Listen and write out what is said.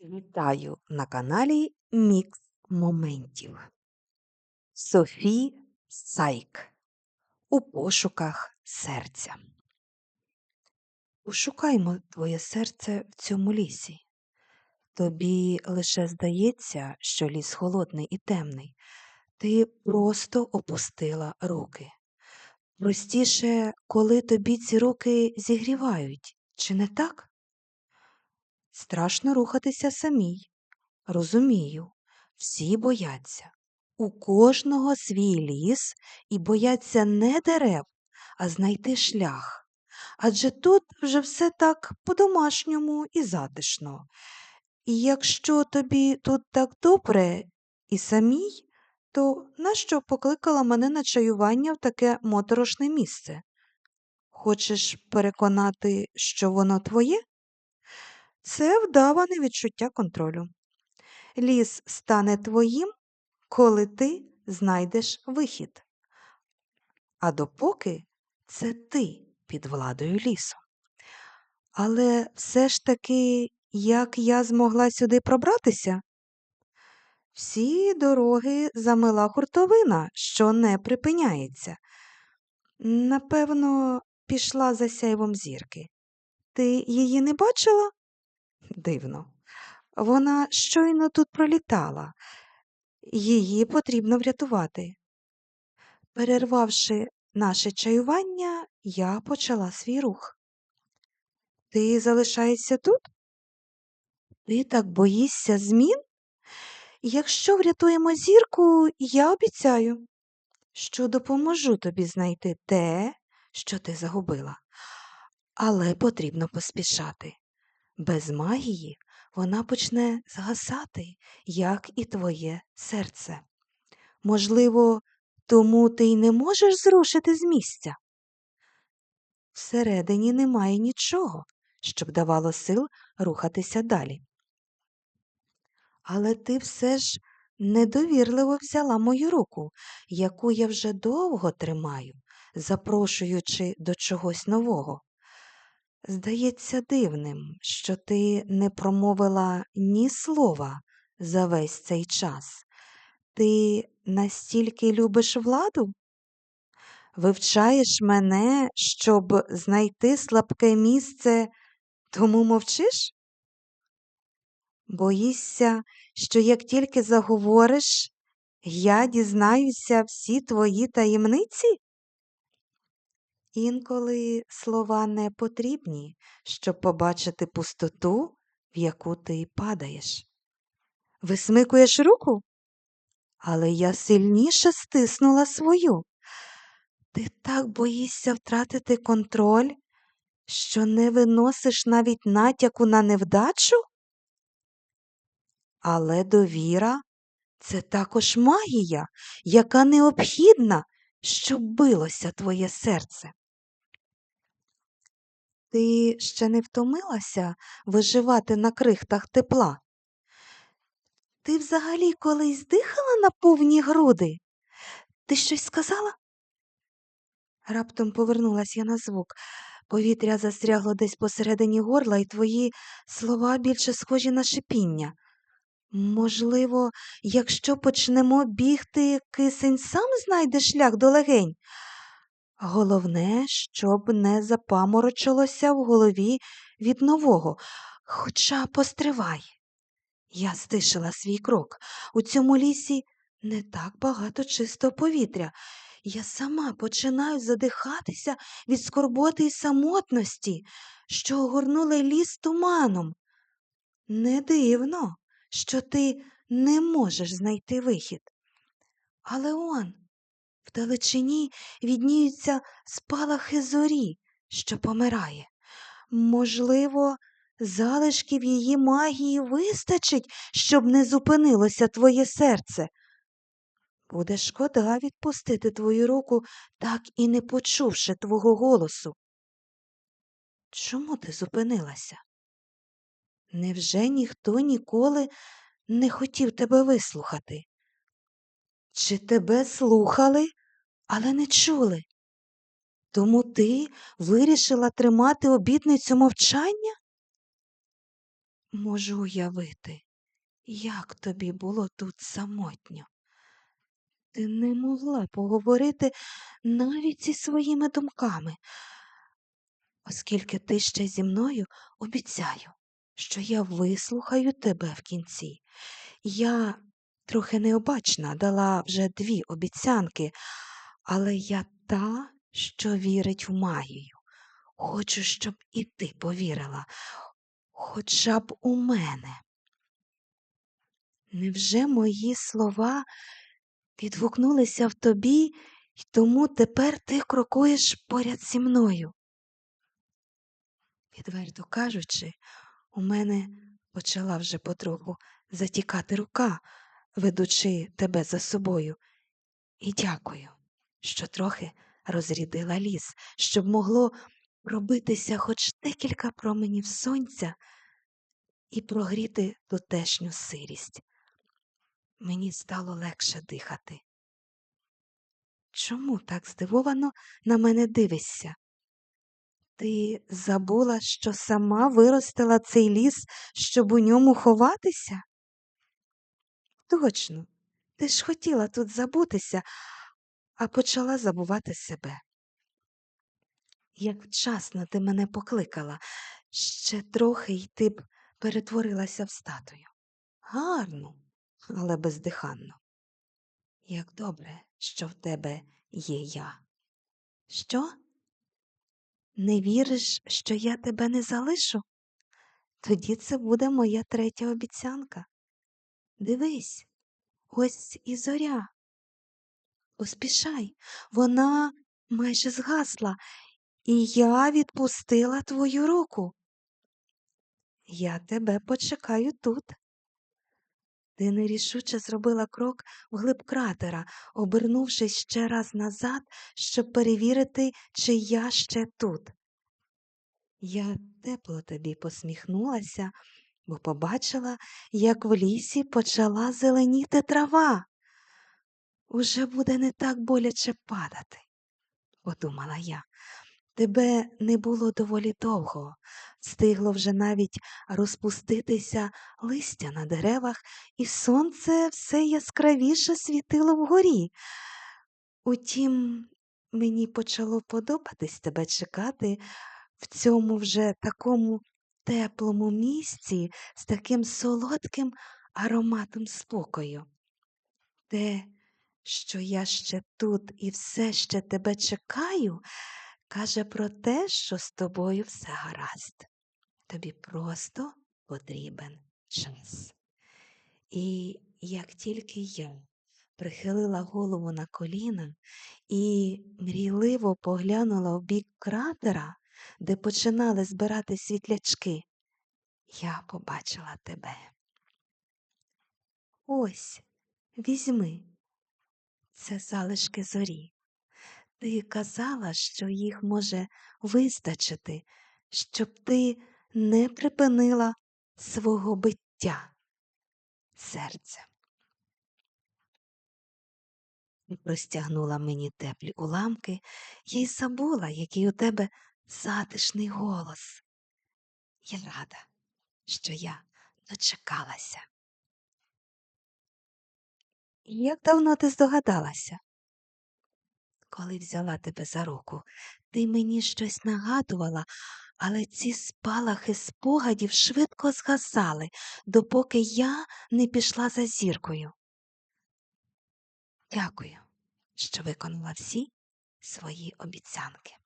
Вітаю на каналі Мікс Моментів. Софі Сайк у пошуках серця. Пошукаймо твоє серце в цьому лісі. Тобі лише здається, що ліс холодний і темний. Ти просто опустила руки. Простіше, коли тобі ці руки зігрівають, чи не так? Страшно рухатися самій. Розумію, всі бояться. У кожного свій ліс і бояться не дерев, а знайти шлях. Адже тут вже все так по-домашньому і затишно. І якщо тобі тут так добре і самій, то нащо покликала мене на чаювання в таке моторошне місце? Хочеш переконати, що воно твоє? Це вдаване відчуття контролю. Ліс стане твоїм, коли ти знайдеш вихід. А допоки це ти під владою лісу. Але все ж таки, як я змогла сюди пробратися? Всі дороги замила хуртовина, що не припиняється. Напевно, пішла за сяйвом зірки. Ти її не бачила? Дивно. Вона щойно тут пролітала. Її потрібно врятувати. Перервавши наше чаювання, я почала свій рух. Ти залишаєшся тут? Ти так боїшся змін? Якщо врятуємо зірку, я обіцяю, що допоможу тобі знайти те, що ти загубила. Але потрібно поспішати. Без магії вона почне згасати, як і твоє серце. Можливо, тому ти й не можеш зрушити з місця. Всередині немає нічого, щоб давало сил рухатися далі. Але ти все ж недовірливо взяла мою руку, яку я вже довго тримаю, запрошуючи до чогось нового. Здається дивним, що ти не промовила ні слова за весь цей час. Ти настільки любиш владу? Вивчаєш мене, щоб знайти слабке місце, тому мовчиш? Боїшся, що як тільки заговориш, я дізнаюся всі твої таємниці? Інколи слова не потрібні, щоб побачити пустоту, в яку ти падаєш. Висмикуєш руку? Але я сильніше стиснула свою. Ти так боїшся втратити контроль, що не виносиш навіть натяку на невдачу? Але довіра це також магія, яка необхідна, щоб билося твоє серце. Ти ще не втомилася виживати на крихтах тепла? Ти взагалі колись дихала на повні груди? Ти щось сказала? Раптом повернулась я на звук. Повітря застрягло десь посередині горла, і твої слова більше схожі на шипіння. Можливо, якщо почнемо бігти, кисень сам знайде шлях до легень. Головне, щоб не запаморочилося в голові від нового. Хоча постривай. Я стишила свій крок. У цьому лісі не так багато чистого повітря. Я сама починаю задихатися від скорботи і самотності, що огорнули ліс туманом. Не дивно, що ти не можеш знайти вихід. Але он, вдалечині відніються спалахи зорі, що помирає. Можливо, залишків її магії вистачить, щоб не зупинилося твоє серце. Буде шкода відпустити твою руку, так і не почувши твого голосу. Чому ти зупинилася? Невже ніхто ніколи не хотів тебе вислухати? Чи тебе слухали, але не чули? Тому ти вирішила тримати обітницю мовчання? можу уявити, як тобі було тут самотньо. Ти не могла поговорити навіть зі своїми думками, оскільки ти ще зі мною обіцяю, що я вислухаю тебе в кінці. Я трохи необачна дала вже дві обіцянки, але я та, що вірить в магію. Хочу, щоб і ти повірила, хоча б у мене. Невже мої слова відгукнулися в тобі, і тому тепер ти крокуєш поряд зі мною? Відверто кажучи, у мене почала вже потроху затікати рука, ведучи тебе за собою. І дякую, що трохи розрідила ліс, щоб могло пробитися хоч декілька променів сонця і прогріти тутешню сирість. Мені стало легше дихати. Чому так здивовано на мене дивишся? Ти забула, що сама виростила цей ліс, щоб у ньому ховатися? Точно, ти ж хотіла тут забутися, а почала забувати себе. Як вчасно ти мене покликала, ще трохи й ти б перетворилася в статую. Гарно, але бездиханно. Як добре, що в тебе є я. Що? Не віриш, що я тебе не залишу? Тоді це буде моя третя обіцянка. Дивись, ось і зоря. Поспішай, вона майже згасла, і я відпустила твою руку. Я тебе почекаю тут. Ти нерішуче зробила крок вглиб кратера, обернувшись ще раз назад, щоб перевірити, чи я ще тут. Я тепло тобі посміхнулася, бо побачила, як в лісі почала зеленіти трава. Уже буде не так боляче падати, подумала я. Тебе не було доволі довго, встигло вже навіть розпуститися листя на деревах, і сонце все яскравіше світило вгорі. Утім, мені почало подобатись тебе чекати в цьому вже такому теплому місці з таким солодким ароматом спокою. Те, що я ще тут і все ще тебе чекаю, каже про те, що з тобою все гаразд. Тобі просто потрібен час. І як тільки я прихилила голову на коліна і мрійливо поглянула в бік кратера, де починали збирати світлячки, я побачила тебе. Ось, візьми, це залишки зорі. Ти казала, що їх може вистачити, щоб ти не припинила свого биття серця. І простягнула мені теплі уламки, я й забула, який у тебе затишний голос. Я рада, що я дочекалася. Як давно ти здогадалася? Коли взяла тебе за руку, ти мені щось нагадувала, але ці спалахи спогадів швидко згасали, допоки я не пішла за зіркою. Дякую, що виконала всі свої обіцянки.